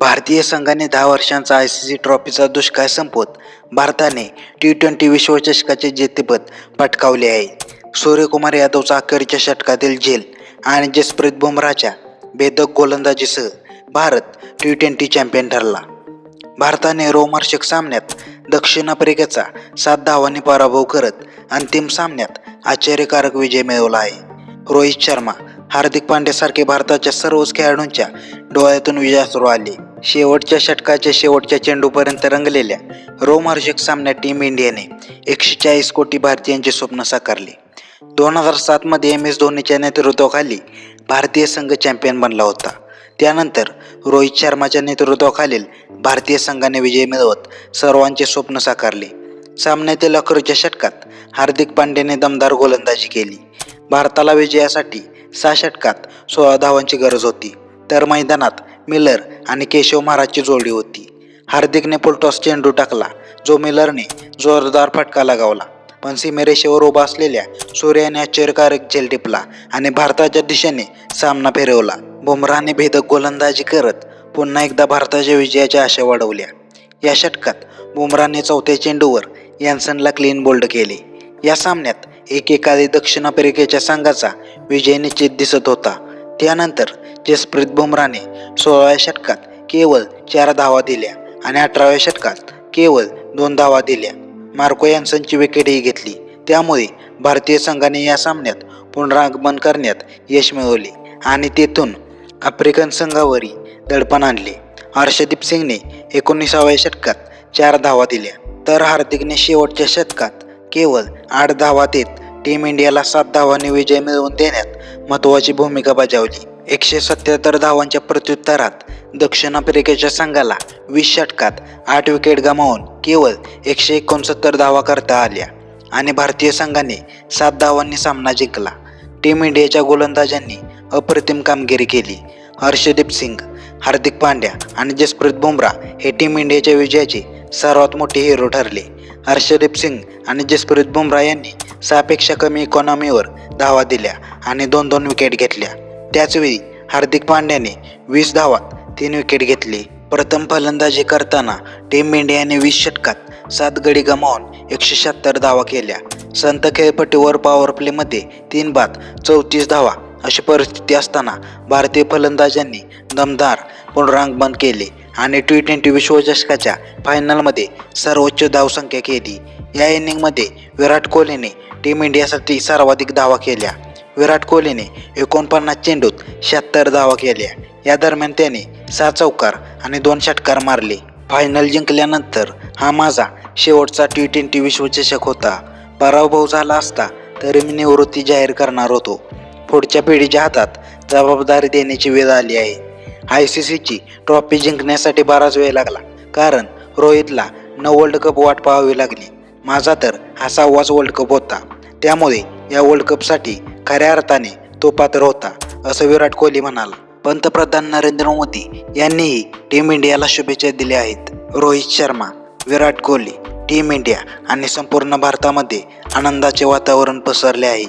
भारतीय संघाने दहा वर्षांचा आय सी सी ट्रॉफीचा दुष्काळ संपवत भारताने टी ट्वेंटी विश्वचषकाचे जेतेपद पटकावले आहे. सूर्यकुमार यादवचा अखेरच्या षटकातील झेल आणि जसप्रीत बुमराच्या भेदक गोलंदाजीसह भारत टी ट्वेंटी चॅम्पियन ठरला. भारताने रोमर्षक सामन्यात दक्षिण आफ्रिकेचा सात धावांनी पराभव करत अंतिम सामन्यात आश्चर्यकारक विजय मिळवला आहे. रोहित शर्मा हार्दिक पांड्यासारखे भारताच्या सर्वच खेळाडूंच्या डोळ्यातून विजयासुरू आले. शेवटच्या षटकाच्या शेवटच्या चेंडूपर्यंत रंगलेल्या रोमहर्षक सामन्यात टीम इंडियाने एकशे चाळीस कोटी भारतीयांचे स्वप्न साकारले. दोन हजार सातमध्ये एम एस धोनीच्या नेतृत्वाखाली भारतीय संघ चॅम्पियन बनला होता. त्यानंतर रोहित शर्माच्या नेतृत्वाखालील भारतीय संघाने विजय मिळवत सर्वांचे स्वप्न साकारले. सामन्यातील अखेरच्या षटकात हार्दिक पांड्याने दमदार गोलंदाजी केली. भारताला विजयासाठी सहा षटकात सोळा धावांची गरज होती. तर मैदानात मिलर आणि केशव महाराजची जोडी होती. हार्दिकने पुलटॉस चेंडू टाकला जो मिलरने जोरदार फटका लगावला. पण सीमेरेषेवर उभा असलेल्या सूर्याने आश्चर्यकारक झेल टिपला आणि भारताच्या दिशेने सामना फिरवला. बुमराहने भेदक गोलंदाजी करत पुन्हा एकदा भारताच्या विजयाच्या आशा वाढवल्या. या षटकात बुमराहने चौथ्या चेंडूवर यॅन्सनला क्लीन बोल्ड केले. या सामन्यात एकेकाळी दक्षिण आफ्रिकेच्या संघाचा विजय निश्चित दिसत होता. त्यानंतर जसप्रीत बुमराने सोळाव्या षटकात केवळ चार धावा दिल्या आणि अठराव्या षटकात केवळ दोन धावा दिल्या. मार्को यांसनची विकेटही घेतली. त्यामुळे भारतीय संघाने या सामन्यात पुनरागमन करण्यात यश मिळवले आणि तेथून आफ्रिकन संघावरही दडपण आणले. हर्षदीप सिंगने एकोणीसाव्या षटकात चार धावा दिल्या. तर हार्दिकने शेवटच्या शतकात केवळ आठ धावा देत टीम इंडियाला सात धावांनी विजय मिळवून देण्यात महत्त्वाची भूमिका बजावली. एकशे सत्याहत्तर धावांच्या प्रत्युत्तरात दक्षिण आफ्रिकेच्या संघाला वीस षटकात आठ विकेट गमावून केवळ एकशे एकोणसत्तर धावा करता आल्या आणि भारतीय संघाने सात धावांनी सामना जिंकला. टीम इंडियाच्या गोलंदाजांनी अप्रतिम कामगिरी केली. हर्षदीप सिंग हार्दिक पांड्या आणि जसप्रीत बुमराह हे टीम इंडियाच्या विजयाचे सर्वात मोठे हिरो ठरले. हर्षदीप सिंग आणि जसप्रीत बुमराह यांनी सहापेक्षा कमी इकॉनॉमीवर धावा दिल्या आणि दोन दोन विकेट घेतल्या. त्याचवेळी हार्दिक पांड्याने वीस धावात तीन विकेट घेतली. प्रथम फलंदाजी करताना टीम इंडियाने वीस षटकात सात गडी गमावून एकशे शहात्तर धावा केल्या. संत खेळपट्टीवर पॉवर प्लेमध्ये तीन बाद चौतीस धावा अशी परिस्थिती असताना भारतीय फलंदाजांनी दमदार पुनरांगमन केले. आणि टी ट्वेंटी विश्वचषकाच्या फायनलमध्ये सर्वोच्च धावसंख्या केली या इनिंगमध्ये विराट कोहलीने टीम इंडियासाठी सर्वाधिक धावा केल्या. विराट कोहलीने एकोणपन्नास चेंडूत शहात्तर धावा केल्या. या दरम्यान त्याने सहा चौकार आणि दोन षटकार मारले. फायनल जिंकल्यानंतर हा माझा शेवटचा टी ट्वेंटी विश्वचषक होता. पराभव झाला असता तरी मी निवृत्ती जाहीर करणार होतो. पुढच्या पिढीच्या हातात जबाबदारी देण्याची वेळ आली आहे. आय सी सीची ट्रॉफी जिंकण्यासाठी बराच वेळ लागला. कारण रोहितला न वर्ल्ड कप वाट पाहावी लागली. माझा तर हा सहावाच वर्ल्ड कप होता. त्यामुळे या वर्ल्ड कपसाठी खऱ्या अर्थाने तो पात्र होता असं विराट कोहली म्हणाला. पंतप्रधान नरेंद्र मोदी यांनीही टीम इंडियाला शुभेच्छा दिल्या आहेत. रोहित शर्मा विराट कोहली टीम इंडिया आणि संपूर्ण भारतामध्ये आनंदाचे वातावरण पसरले आहे.